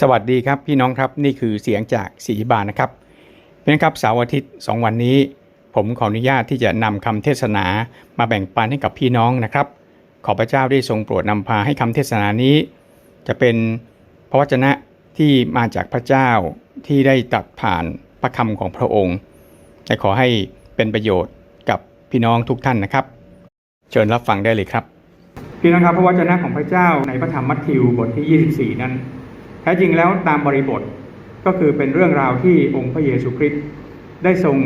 สวัสดีครับพี่น้องครับนี่คือเสียงจากศรีบาลนะครับพี่น้องครับเสาร์อาทิตย์ 2 วันนี้ ผมขออนุญาตที่จะนำคำเทศนามาแบ่งปันให้กับพี่น้องนะครับ ขอพระเจ้าได้ทรงโปรดนำพาให้คำเทศนานี้ จะเป็นพระวจนะที่มาจากพระเจ้าที่ได้ตรัดผ่านพระคำของพระองค์และขอให้เป็นประโยชน์กับพี่น้องทุกท่านนะครับ เชิญรับฟังได้เลยครับ พี่น้องครับพระวจนะของพระเจ้าในพระธรรมมัทธิวบทที่ 24 นั้น ท้จริงแล้วตามบริบทก็คือเป็นเรื่องราวที่องค์พระเยซูคริสต์ได้ทรง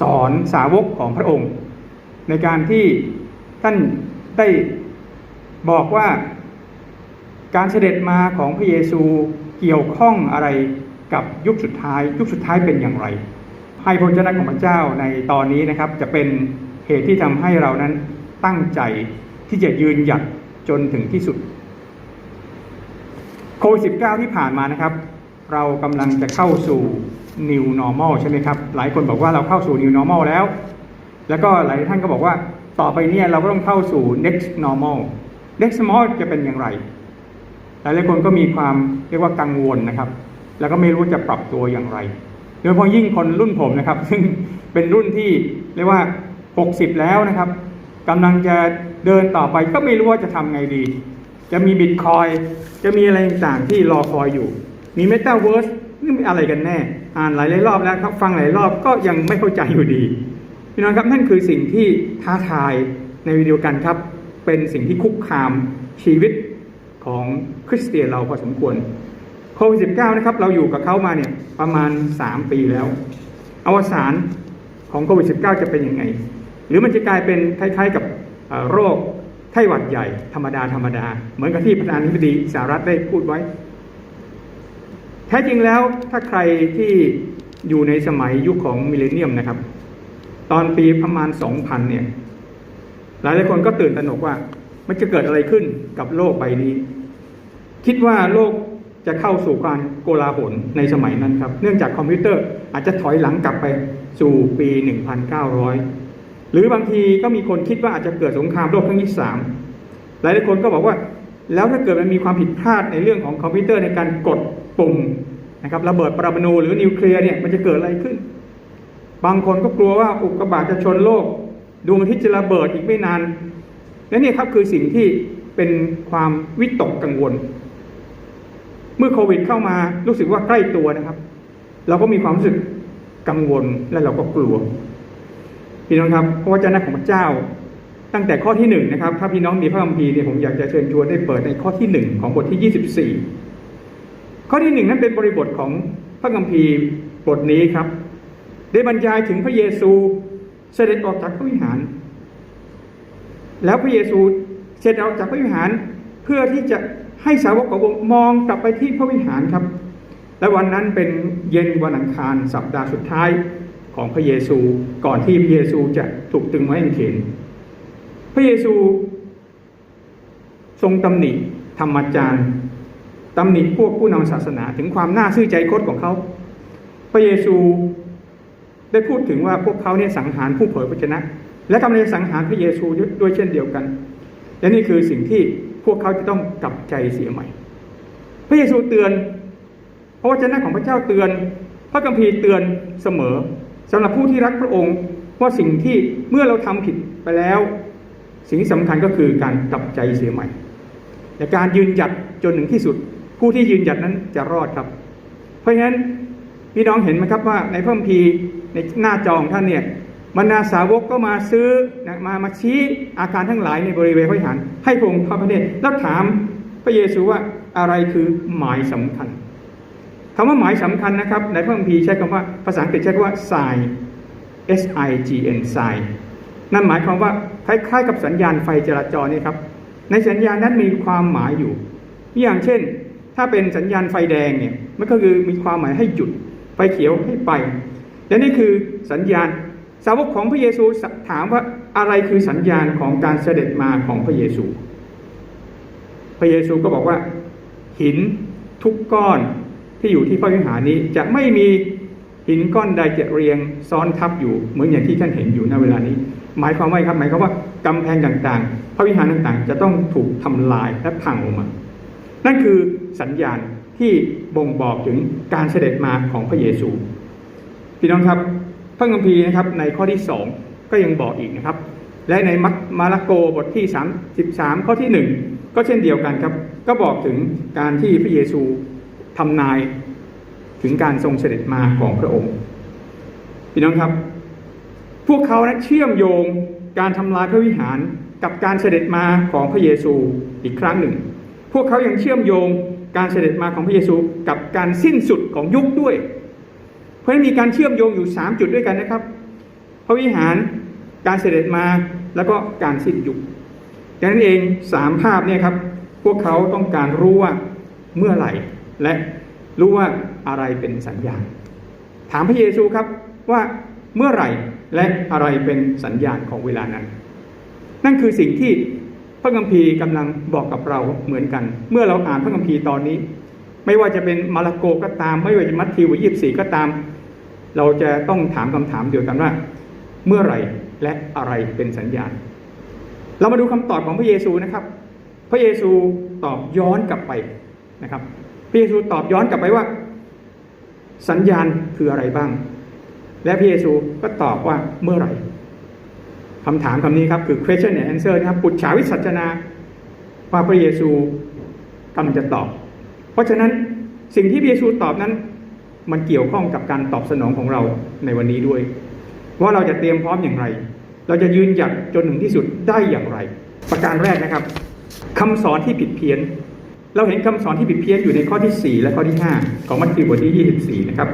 สอนสาวกของพระองค์ ในการที่ท่านได้บอกว่าการเสด็จมาของพระเยซูเกี่ยวข้องอะไรกับยุคสุดท้าย ยุคสุดท้ายเป็นอย่างไรให้พระเจ้าของพระเจ้าในตอนนี้นะครับ จะเป็นเหตุที่ทำให้เรานั้นตั้งใจที่จะยืนหยัดจนถึงที่สุด โควิด -19 ที่ผ่านมานะครับ เรากำลังจะเข้าสู่ new normal ใช่ไหมครับ หลายคนบอกว่าเราเข้าสู่ new normal แล้ว แล้วก็หลายท่านก็บอกว่าต่อไปเนี่ยเราก็ต้องเข้าสู่ next normal next normal จะเป็นอย่างไร หลายหลายคนก็มีความเรียกว่ากังวลนะครับ แล้วก็ไม่รู้จะปรับตัวอย่างไรโดยเฉพาะยิ่งคนรุ่นผมนะครับ ซึ่งเป็นรุ่นที่เรียกว่า 60 แล้วนะครับกำลังจะเดินต่อไปก็ไม่รู้ว่าจะทำไงดี จะมีบิตคอยจะมีอะไรต่างๆที่รอคอยอยู่ มีเมตาเวิร์สนี่เป็นอะไรกันแน่ อ่านหลายๆรอบแล้วครับฟังหลายรอบก็ยังไม่เข้าใจอยู่ดีพี่น้องครับนั่นคือสิ่งที่ท้าทายในวิดีโอกันครับ เป็นสิ่งที่คุกคามชีวิตของคริสเตียนเราพอสมควรโควิด -19 นะครับ เราอยู่กับเขามาเนี่ยประมาณ 3 ปีแล้ว อวสานของโควิด -19 จะเป็นยังไง หรือมันจะกลายเป็นคล้ายๆกับโรค ไข้หวัดใหญ่ธรรมดาธรรมดา เหมือนกับที่ประธานาธิบดีสหรัฐได้พูดไว้ แท้จริงแล้วถ้าใครที่อยู่ในสมัยยุคของมิเลเนียมนะครับ ตอนปีประมาณ 2000 เนี่ย หลายหลายคนก็ตื่นตระหนกว่า มันจะเกิดอะไรขึ้นกับโลกใบนี้ คิดว่าโลกจะเข้าสู่การโกลาหลในสมัยนั้นครับ เนื่องจากคอมพิวเตอร์อาจจะถอยหลังกลับไปสู่ปี 1900 หรือบางทีก็มีคนคิดว่าอาจจะเกิดสงครามโลกครั้งที่สามหลายหลายคนก็บอกว่า แล้วถ้าเกิดมันมีความผิดพลาดในเรื่องของคอมพิวเตอร์ในการกดปุ่มนะครับระเบิดปรมาณูหรือนิวเคลียร์เนี่ยมันจะเกิดอะไรขึ้น บางคนก็กลัวว่าอุกกาบาตจะชนโลกดวงอาทิตย์จะระเบิดอีกไม่นานและนี่ครับคือสิ่งที่เป็นความวิตกกังวล เมื่อโควิดเข้ามารู้สึกว่าใกล้ตัวนะครับ เราก็มีความรู้สึกกังวลและเราก็กลัว พี่น้องครับพระวจนะของพระเจ้า ตั้งแต่ข้อที่หนึ่งนะครับ ถ้าพี่น้องมีพระคัมภีร์เนี่ยผมอยากจะเชิญชวนได้เปิดในข้อที่หนึ่งของบทที่ยี่สิบสี่ข้อที่หนึ่งนั้นเป็นบริบทของพระคัมภีร์บทนี้ครับ ได้บรรยายถึงพระเยซูเสด็จออกจากพระวิหาร แล้วพระเยซูเสด็จออกจากพระวิหารเพื่อที่จะให้สาวกของพระองค์มองกลับไปที่พระวิหารครับ และวันนั้นเป็นเย็นวันอังคารสัปดาห์สุดท้าย ของพระเยซูก่อนที่พระเยซูจะถูกตึงไว้ในเขนพระเยซูทรงตำหนิธรรมจารย์ตำหนิพวกผู้นำศาสนาถึงความน่าซื่อใจคดของเขา พระเยซูได้พูดถึงว่าพวกเขาเนี่ยสังหารผู้เผยพระชนะ และกำลังจะสังหารพระเยซูด้วยเช่นเดียวกัน และนี่คือสิ่งที่พวกเขาจะต้องกลับใจเสียใหม่ พระเยซูเตือนพระวจนะของพระเจ้าเตือน พระคัมภีร์เตือนเสมอ สำหรับผู้ที่รักพระองค์ว่าสิ่งที่เมื่อเราทำผิดไปแล้ว สิ่งที่สำคัญก็คือการกลับใจเสียใหม่และการยืนหยัดจนถึงที่สุด ผู้ที่ยืนหยัดนั้นจะรอดครับ เพราะฉะนั้นพี่น้องเห็นไหมครับว่าในพระคัมภีร์ในหน้าจองท่านเนี่ยบรรดาสาวกก็มาซื้อนะมามาชี้อาการทั้งหลายในบริเวณพระวิหารให้พระองค์ทอดพระเนตรแล้วถามพระเยซูว่าอะไรคือหมายสำคัญำว่าหมายสำคัญนะครับ ในพระคัมภีร์ใช้คำว่าภาษาอังกฤษใช้คำว่า sign S I G N sign นั่นหมายความว่าคล้ายๆกับสัญญาณไฟจราจรนี่ครับ ในสัญญาณนั้นมีความหมายอยู่ อย่างเช่น ถ้าเป็นสัญญาณไฟแดงเนี่ยมันก็คือมีความหมายให้หยุด ไฟเขียวให้ไป และนี่คือสัญญาณสาวกของพระเยซูถามว่าอะไรคือสัญญาณของการเสด็จมาของพระเยซู พระเยซูก็บอกว่า หินทุกก้อน ที่อยู่ที่พระวิหารนี้จะไม่มีหินก้อนใดจะเรียงซ้อนทับอยู่เหมือนอย่างที่ท่านเห็นอยู่ณเวลานี้ หมายความว่าครับหมายความว่ากำแพงต่างๆ พระวิหารต่างๆ จะต้องถูกทำลายและพังออกมา นั่นคือสัญญาณทที่บ่งบอกถึงการเสด็จมาของพระเยซูพี่น้องครับพระคัมภีร์นะครับในข้อที่ 2 ก็ยังบอกอีกนะครับ และในมักมาระโกบทที่ 33 ข้อที่ 1 ก็เช่นเดียวกันครับ ก็บอกถึงการที่พระเยซู ทำนายถึงการทรงเสด็จมาของพระองค์พี่น้องครับ พวกเขานะเชื่อมโยงการทำลายพระวิหารกับการเสด็จมาของพระเยซูอีกครั้งหนึ่ง พวกเขายังเชื่อมโยงการเสด็จมาของพระเยซูกับการสิ้นสุดของยุคด้วย เพราะฉะนั้นมีการเชื่อมโยงอยู่ 3 จุดด้วยกันนะครับ พระวิหารการเสด็จมาแล้วก็การสิ้นยุคดังนั้นเองสามภาพเนี่ยครับ พวกเขาต้องการรู้ว่าเมื่อไหร่ และรู้ว่าอะไรเป็นสัญญาณ ถามพระเยซูครับว่าเมื่อไหร่และอะไรเป็นสัญญาณของเวลานั้น นั่นคือสิ่งที่พระคัมภีร์กำลังบอกกับเราเหมือนกัน เมื่อเราอ่านพระคัมภีร์ตอนนี้ ไม่ว่าจะเป็นมาระโกก็ตาม ไม่ว่าจะมัทธิวยี่สิบสี่ก็ตาม เราจะต้องถามคำถามเดียวกันว่า เมื่อไหร่และอะไรเป็นสัญญาณ เรามาดูคำตอบของพระเยซูนะครับ พระเยซูตอบย้อนกลับไปนะครับ พระเยซูตอบย้อนกลับไปว่า สัญญาณคืออะไรบ้าง และพระเยซูก็ตอบว่าเมื่อไหร่คำถามคำนี้ครับคือ question and answer นะครับปุจฉาวิสัชนาว่าพระเยซูกำลังจะตอบ เพราะฉะนั้นสิ่งที่พระเยซูตอบนั้น มันเกี่ยวข้องกับการตอบสนองของเราในวันนี้ด้วย ว่าเราจะเตรียมพร้อมอย่างไร เราจะยืนหยัดจนถึงที่สุดได้อย่างไร ประการแรกนะครับคำสอนที่ผิดเพี้ยน เราเห็นคำสอนที่ผิดเพี้ยนอยู่ในข้อที่ 4 และข้อที่ 5 ของมัทธิวบทที่ 24 นะครับ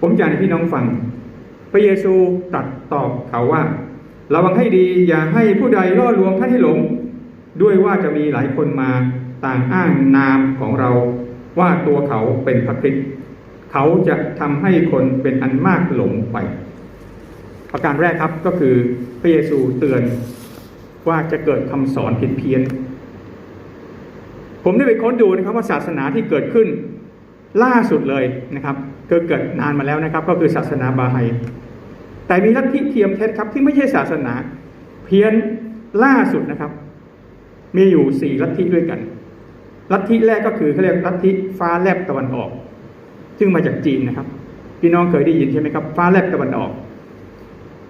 ผมอยากให้พี่น้องฟัง พระเยซูตรัสตอบเขาว่า ระวังให้ดีอย่าให้ผู้ใดล่อลวงท่านให้หลง ด้วยว่าจะมีหลายคนมาต่างอ้างนามของเราว่าตัวเขาเป็นพระคริสต์เขาจะทำให้คนเป็นอันมากหลงไป ประการแรกครับก็คือพระเยซูเตือนว่าจะเกิดคำสอนผิดเพี้ยน ผมได้ไปค้นดูนะครับว่าศาสนาที่เกิดขึ้นล่าสุดเลยนะครับเกิดเกิดนานมาแล้วนะครับ ก็คือศาสนาบาไฮแต่มีลัทธิเทียมเท็จครับที่ไม่ใช่ศาสนา เพี้ยนล่าสุดนะครับ มีอยู่สี่ลัทธิด้วยกัน ลัทธิแรกก็คือเขาเรียกลัทธิฟ้าแลบตะวันออก ซึ่งมาจากจีนนะครับ พี่น้องเคยได้ยินใช่ไหมครับ ฟ้าแลบตะวันออก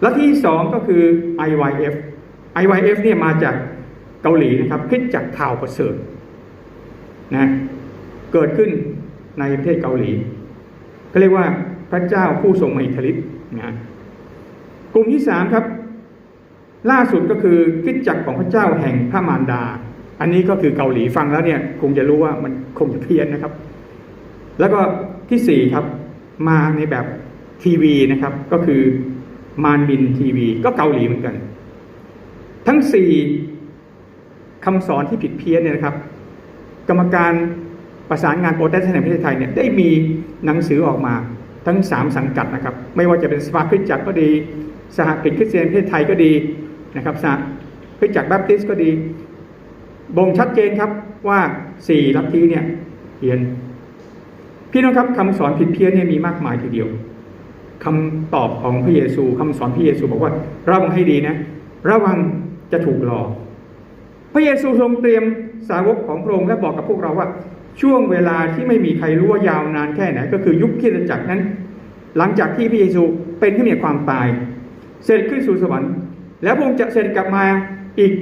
ลัทธิสองก็คือ IYF IYF เนี่ยมาจากเกาหลีนะครับคิดจากข่าวประเสริฐ นะเกิดขึ้นในประเทศเกาหลีเขาเรียกว่าพระเจ้าผู้ทรงมหิทธิฤทธิ์นะกลุ่มที่สามครับ ล่าสุดก็คือคิดจักรของพระเจ้าแห่งพระมารดา อันนี้ก็คือเกาหลีฟังแล้วเนี่ย คงจะรู้ว่ามันคงจะเพี้ยนนะครับ แล้วก็ที่สี่ครับมาในแบบทีวีนะครับ ก็คือมารบินทีวี ก็เกาหลีเหมือนกัน ทั้งสี่คำสอนที่ผิดเพี้ยนเนี่ยนะครับ กรรมการประสานงานโปรเตสแตนแห่งประเทศไทยเนี่ยได้มีหนังสือออกมาทั้งสามสังกัดนะครับ ไม่ว่าจะเป็นสภาคริสตจักรก็ดี สหกิจคริสเตียนประเทศไทยก็ดีนะครับสหคริสตจักรแบปติสต์ก็ดี บ่งชัดเจนครับว่าสี่ลัทธิเนี่ยเพี้ยนพี่น้องครับคำสอนผิดเพี้ยนเนี่ยมีมากมายทีเดียวคำตอบของพระเยซูคำสอนพระเยซูบอกว่าระวังให้ดีนะ ระวังจะถูกหลอกพระเยซูทรงเตรียม สาวกของพระองค์และบอกกับพวกเราว่า ช่วงเวลาที่ไม่มีใครรู้ว่ายาวนานแค่ไหน ก็คือยุคคริสตจักรนั้น หลังจากที่พระเยซูเป็นขึ้นมีความตาย เสด็จขึ้นสู่สวรรค์ แล้วพระองค์จะเสด็จกลับมาอีก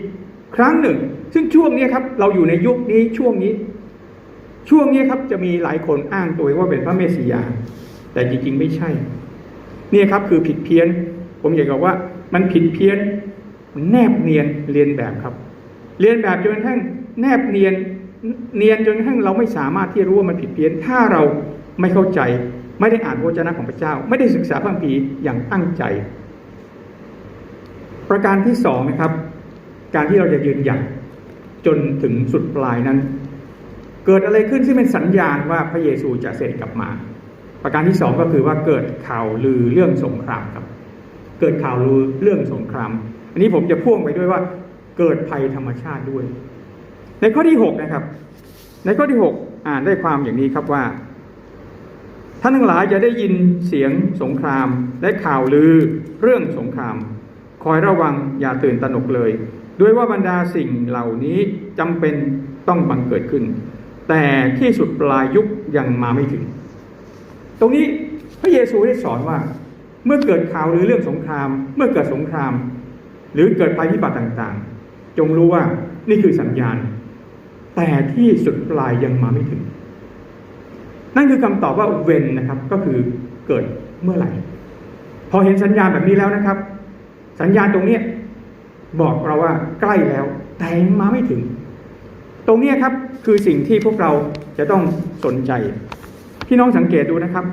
ครั้งหนึ่ง ซึ่งช่วงนี้ครับเราอยู่ในยุคนี้ช่วงนี้ ช่วงนี้ครับจะมีหลายคนอ้างตัวว่าเป็นพระเมสสิยา แต่จริงๆไม่ใช่นี่ครับคือผิดเพี้ยน ผมอยากบอกว่ามันผิดเพี้ยนแนบเนียนเรียนแบบครับ เรียนแบบจนกระทั่ง แนบเนียนเนียนจนกระทั่งเราไม่สามารถที่จะรู้ว่ามันผิดเพี้ยน ถ้าเราไม่เข้าใจ ไม่ได้อ่านพระวจนะของพระเจ้า ไม่ได้ศึกษาพระคัมภีร์อย่างตั้งใจ ประการที่สองนะครับ การที่เราจะยืนหยัดจนถึงสุดปลายนั้น เกิดอะไรขึ้นที่เป็นสัญญาณว่าพระเยซูจะเสด็จกลับมา ประการที่สองก็คือว่าเกิดข่าวลือเรื่องสงครามครับ เกิดข่าวลือเรื่องสงคราม อันนี้ผมจะพ่วงไปด้วยว่าเกิดภัยธรรมชาติด้วย ในข้อที่หกนะครับ ในข้อที่หกอ่านได้ความอย่างนี้ครับว่าท่านทั้งหลายจะได้ยินเสียงสงครามและข่าวลือเรื่องสงคราม คอยระวังอย่าตื่นตระหนกเลย ด้วยว่าบรรดาสิ่งเหล่านี้จำเป็นต้องบังเกิดขึ้น แต่แต่ที่สุดปลายยุคยังมาไม่ถึง ตรงนี้พระเยซูได้สอนว่า เมื่อเกิดข่าวหรือเรื่องสงคราม เมื่อเกิดสงคราม หรือเกิดภัยพิบัติต่างๆ จงรู้ว่านี่คือสัญญาณ แต่ที่สุดปลายยังมาไม่ถึง นั่นคือคำตอบว่าเวนนะครับ ก็คือเกิดเมื่อไหร่ พอเห็นสัญญาณแบบนี้แล้วนะครับ สัญญาณตรงนี้บอกเราว่าใกล้แล้ว แต่มาไม่ถึง ตรงนี้ครับคือสิ่งที่พวกเราจะต้องสนใจพี่น้องสังเกตดูนะครับ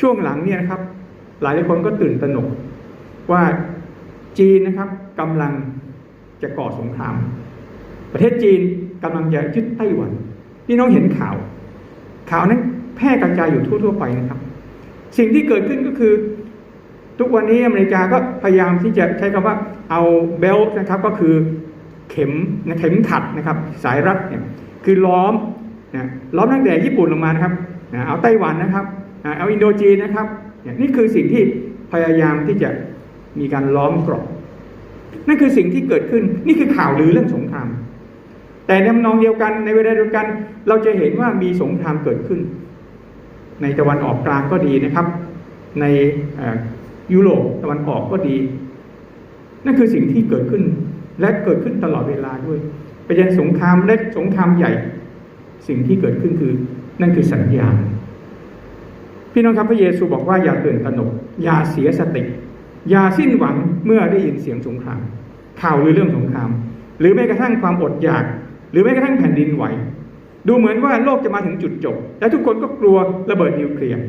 ช่วงหลังเนี่ยนะครับ หลายคนก็ตื่นตระหนกว่าจีนนะครับกำลังจะก่อสงคราม ประเทศจีน กำลังจะยึดไต้หวันพี่น้องเห็นข่าว ข่าวนั้นแพร่กระจายอยู่ทั่ว ๆ ไปนะครับ สิ่งที่เกิดขึ้นก็คือ ทุกวันนี้อเมริกาก็พยายามที่จะใช้คำว่าเอาเบลต์นะครับก็คือเข็มนะเข็มขัดนะครับ สายรัดเนี่ยคือล้อมนะล้อมตั้งแต่ญี่ปุ่นลงมานะครับนะเอาไต้หวันนะครับนะเอาอินโดจีนนะครับนี่ยนี่คือสิ่งที่พยายามที่จะมีการล้อมกรอบนั่นคือสิ่งที่เกิดขึ้น นี่คือข่าวลือเรื่องสงคราม แต่ในทำนองเดียวกันในเวลาเดียวกัน เราจะเห็นว่ามีสงครามเกิดขึ้น ในตะวันออกกลางก็ดีนะครับ ในยุโรปตะวันออกก็ดี นั่นคือสิ่งที่เกิดขึ้นและเกิดขึ้นตลอดเวลาด้วยไปยันสงครามเล็กสงครามใหญ่ สิ่งที่เกิดขึ้นคือ นั่นคือสัญญาณพี่น้องครับพระเยซูบอกว่าอย่าตื่นตระหนกอย่าเสียสติอย่าสิ้นหวังเมื่อได้ยินเสียงสงคราม ข่าวหรือเรื่องสงคราม หรือแม้กระทั่งความอดอยาก หรือแม้กระทั่งแผ่นดินไหว ดูเหมือนว่าโลกจะมาถึงจุดจบ และทุกคนก็กลัวระเบิดนิวเคลียร์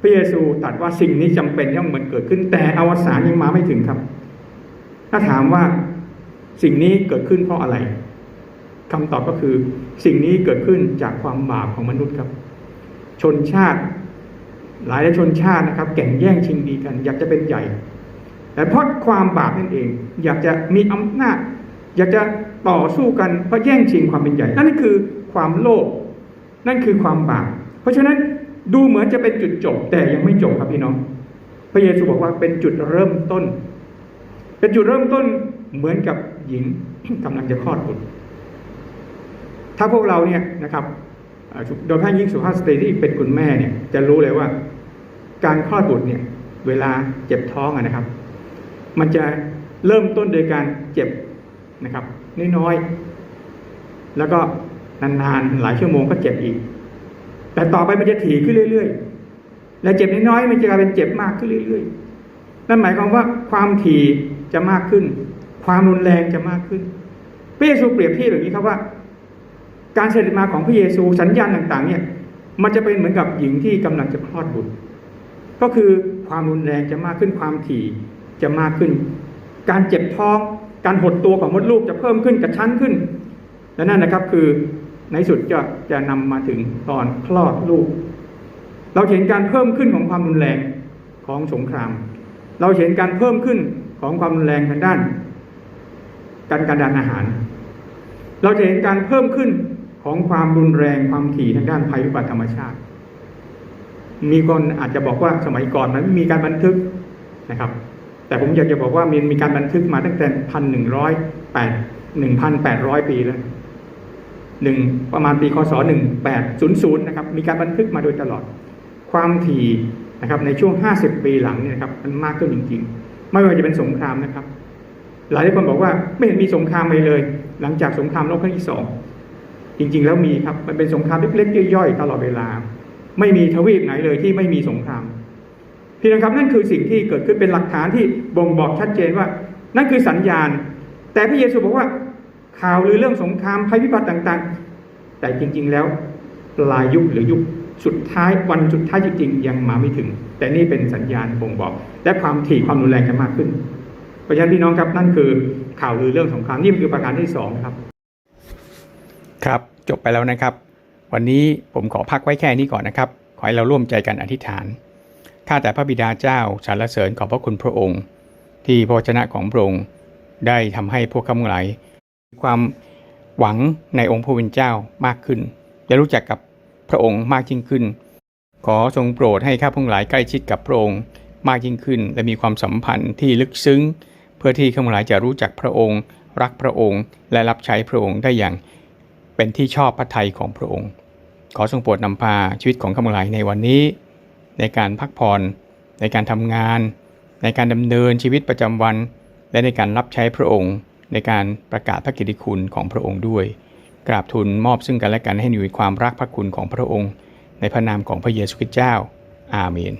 พระเยซูตรัสว่าสิ่งนี้จำเป็นต้องมันเกิดขึ้น แต่อวสานยังมาไม่ถึงครับ ถ้าถามว่าสิ่งนี้เกิดขึ้นเพราะอะไรคำตอบก็คือ สิ่งนี้เกิดขึ้นจากความบาปของมนุษย์ครับ ชนชาติ หลายชนชาตินะครับ แข่งแย่งชิงดีกัน อยากจะเป็นใหญ่ แต่เพราะความบาปนั่นเอง อยากจะมีอำนาจ อยากจะ ต่อสู้กันเพราะแย่งชิงความเป็นใหญ่ นั่นคือความโลภนั่นคือความบาปเพราะฉะนั้นดูเหมือนจะเป็นจุดจบ แต่ยังไม่จบครับพี่น้อง พระเยซูบอกว่าเป็นจุดเริ่มต้น เป็นจุดเริ่มต้นเหมือนกับหญิงกำลังจะคลอดบุตรถ้าพวกเราเนี่ยนะครับโดยเฉพาะยิ่งสุภาพสตรีที่เป็นคุณแม่เนี่ยจะรู้เลยว่า การคลอดบุตรเนี่ย เวลาเจ็บท้องนะครับ มันจะเริ่มต้นโดยการเจ็บนะครับ น้อยๆ แล้วก็นานๆ หลายชั่วโมงก็เจ็บอีก แต่ต่อไปมันจะถี่ขึ้นเรื่อยๆ และเจ็บน้อยๆ มันจะกลายเป็นเจ็บมากขึ้นเรื่อยๆ นั่นหมายความว่าความถี่จะมากขึ้น ความรุนแรงจะมากขึ้น พระเยซูเปรียบเทียบอย่างนี้ครับว่า การเสด็จมาของพระเยซูสัญญาณต่างๆ เนี่ย มันจะเป็นเหมือนกับหญิงที่กำลังจะคลอดบุตร ก็คือความรุนแรงจะมากขึ้น ความถี่จะมากขึ้น การเจ็บท้อง การหดตัวของมดลูกจะเพิ่มขึ้นกระชั้นขึ้น และนั่นนะครับคือในสุดจะจะนำมาถึงตอนคลอดลูก เราเห็นการเพิ่มขึ้นของความรุนแรงของสงคราม เราเห็นการเพิ่มขึ้นของความรุนแรงทางด้าน การการดานอาหาร เราจะเห็นการเพิ่มขึ้นของความรุนแรงความถี่ทางด้านภัยพิบัติธรรมชาติ มีคนอาจจะบอกว่าสมัยก่อนมันไม่มีการบันทึกนะครับ แต่ผมอยากจะบอกว่ามีมีการบันทึกมาตั้งแต่พันหนึ่งร้อยแปดหนึ่งพันแปดร้อยปีแล้วหนึ่งประมาณปีคศหนึ่งแปดศูนย์ศูนย์นะครับ มีการบันทึกมาโดยตลอด ความถี่นะครับ ในช่วงห้าสิบปีหลังเนี่ยครับ มันมากขึ้นจริง ๆ ไม่ว่าจะเป็นสงครามนะครับ หลายคนบอกว่าไม่เห็นมีสงครามไปเลย หลังจากสงครามโลกครั้งที่สองจริง ๆ แล้วมีครับ มันเป็นสงครามเล็กๆย่อยๆตลอดเวลา ไม่มีทวีปไหนเลยที่ไม่มีสงคราม พี่น้องครับนั่นคือสิ่งที่เกิดขึ้นเป็นหลักฐานที่บ่งบอกชัดเจนว่า นั่นคือสัญญาณ แต่พระเยซูบอกว่าข่าวหรือเรื่องสงครามภัยพิบัติต่างๆ แต่จริง ๆ แล้วปลายยุคหรือยุคสุดท้ายวันสุดท้ายจริงๆยังมาไม่ถึง แต่นี่เป็นสัญญาณบ่งบอก และความถี่ความรุนแรงจะมากขึ้นเพราะฉะนั้นพี่น้องครับนั่นคือข่าวหรือเรื่องสงครามนี่คือประการที่สองครับ ครับจบไปแล้วนะครับ วันนี้ผมขอพักไว้แค่นี้ก่อนนะครับ ขอให้เราร่วมใจกันอธิษฐาน ข้าแต่พระบิดาเจ้าสรรเสริญขอบพระคุณพระองค์ ที่พระวจนะของพระองค์ได้ทำให้พวกข้าพงหลายมีความหวังในองค์พระวิญเจ้ามากขึ้นได้รู้จักกับพระองค์มากยิ่งขึ้น ขอทรงโปรดให้ข้าพงหลายใกล้ชิดกับพระองค์มากยิ่งขึ้น และมีความสัมพันธ์ที่ลึกซึ้ง เพื่อที่ข้าพงหลายจะรู้จักพระองค์ รักพระองค์ และรับใช้พระองค์ได้อย่างเป็นที่ชอบพระทัยของพระองค์ ขอทรงโปรดนำพาชีวิตของข้าพเจ้าในวันนี้ ในการพักผ่อน ในการทำงาน ในการดำเนินชีวิตประจำวัน และในการรับใช้พระองค์ ในการประกาศพระกิตติคุณของพระองค์ด้วย กราบทูลมอบซึ่งกันและกันให้อยู่ในความรักพระคุณของพระองค์ ในพระนามของพระเยซูคริสต์เจ้า อาเมน